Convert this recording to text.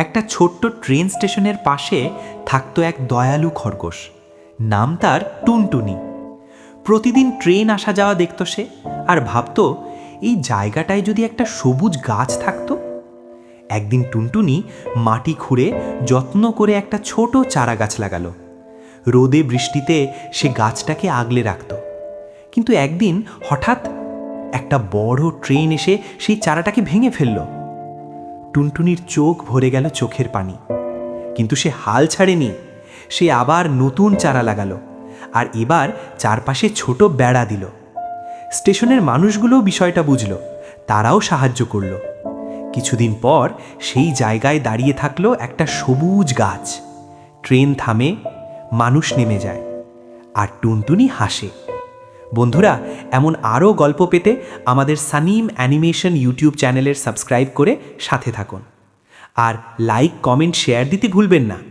একটা ছোট্ট ট্রেন স্টেশনের পাশে থাকতো এক দয়ালু খরগোশ। নাম তার টুনটুনি। প্রতিদিন ট্রেন আসা যাওয়া দেখতো সে, আর ভাবতো, এই জায়গাটায় যদি একটা সবুজ গাছ থাকতো? একদিন টুনটুনি মাটি খুঁড়ে যত্ন করে একটা ছোট চারা গাছ লাগালো। রোদে বৃষ্টিতে সে গাছটাকে আগলে রাখত। কিন্তু একদিন হঠাৎ একটা বড় ট্রেন এসে সেই চারাটাকে ভেঙে ফেলল। টুনটুনির চোখ ভরে গেল চোখের পানি। কিন্তু সে হাল ছাড়েনি, সে আবার নতুন চারা লাগালো আর এবার চারপাশে ছোট বেড়া দিল। স্টেশনের মানুষগুলোও বিষয়টা বুঝলো, তারাও সাহায্য করল। কিছুদিন পর সেই জায়গায় দাঁড়িয়ে থাকল একটা সবুজ গাছ। ট্রেন থামে, মানুষ নেমে যায় আর টুনটুনি হাসে। বন্ধুরা, এমন আরও গল্প পেতে আমাদের সানিম অ্যানিমেশন ইউটিউব চ্যানেলের সাবস্ক্রাইব করে সাথে থাকুন। আর লাইক, কমেন্ট, শেয়ার দিতে ভুলবেন না।